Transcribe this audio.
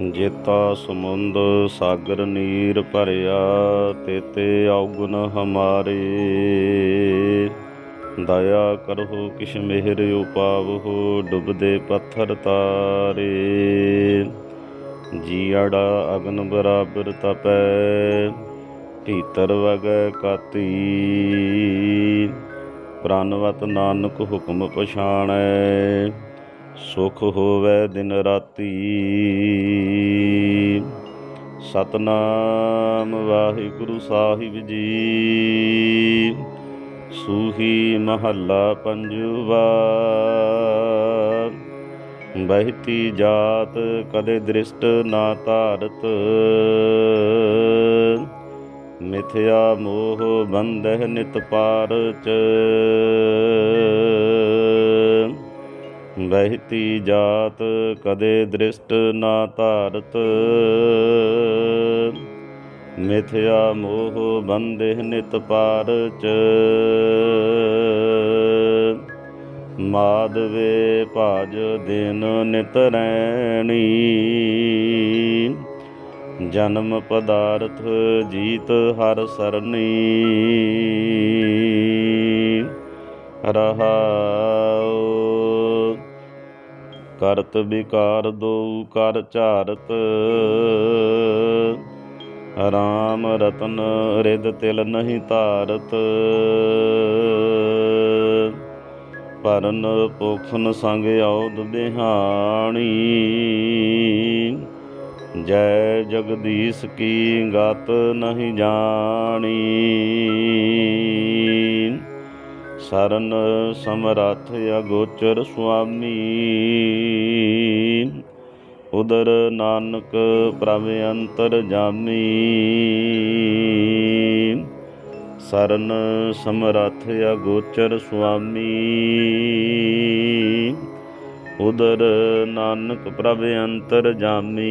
ਜੇਤਾ ਸਮੁੰਦ ਸਾਗਰ ਨੀਰ ਭਰਿਆ, ਤੇਤੇ ਔਗੁਨ ਹਮਾਰੇ। ਦਇਆ ਕਰਹੁ ਕਿਛ ਮਿਹਰ ਉਪਾਵਹੁ, ਡੁੱਬਦੇ ਪੱਥਰ ਤਾਰੇ। ਜੀੜਾ ਅਗਨ ਬਰਾਬਰ ਤਪੈ ਭੀਤਰ ਵਗੈ ਕਾਤੀ। ਪ੍ਰਣਵਤ ਨਾਨਕ ਹੁਕਮ ਪਛਾਣੈ। ਸੁਖ ਹੋਵੇ ਦਿਨ ਰਾਤੀ। ਸਤਨਾਮ ਵਾਹਿਗੁਰੂ ਸਾਹਿਬ ਜੀ। ਸੂਹੀ ਮਹੱਲਾ ਪੰਜਵਾ। ਬਹਿਤੀ ਜਾਤ ਕਦੇ ਦ੍ਰਿਸ਼ਟ ਨਾ ਧਾਰਤ। ਮਿਥਿਆ ਮੋਹ ਬੰਧਹਿ ਨਿਤ ਪਾਰਚ। ਬਹਿਤੀ ਜਾਤ ਕਦੇ ਦ੍ਰਿਸ਼ਟ ਨਾ ਧਾਰਤ। ਮਿਥਿਆ ਮੋਹ ਬੰਦੇ ਨਿਤ ਪਾਰਚ। ਮਾਧਵੇ ਭਾਜ ਦਿਨ ਨਿਤ ਰੈਣੀ। ਜਨਮ ਪਦਾਰਥ ਜੀਤ ਹਰ ਸਰਨੀ ਰਹਾਉ ਕਰਤ ਵਿਕਾਰ ਦੋ ਕਰ ਝਾਰਤ। ਰਾਮ ਰਤਨ ਰਿਦ ਤਿਲ ਨਹੀਂ ਧਾਰਤ। ਪਰਨ ਪੋਖਨ ਸੰਗ ਔਦ ਬਿਹਾਣੀ। ਜੈ ਜਗਦੀਸ਼ ਕੀ ਗਤ ਨਹੀਂ ਜਾਣੀ। ਸਰਨ ਸਮਰੱਥ ਅਗੋਚਰ ਸੁਆਮੀ ਉਦਰ ਨਾਨਕ ਪ੍ਰਭ ਅੰਤਰ ਜਾਮੀ ਸਰਨ ਸਮਰੱਥ ਅਗੋਚਰ ਸੁਆਮੀ ਉਦਰ ਨਾਨਕ ਪ੍ਰਭ ਅੰਤਰ ਜਾਮੀ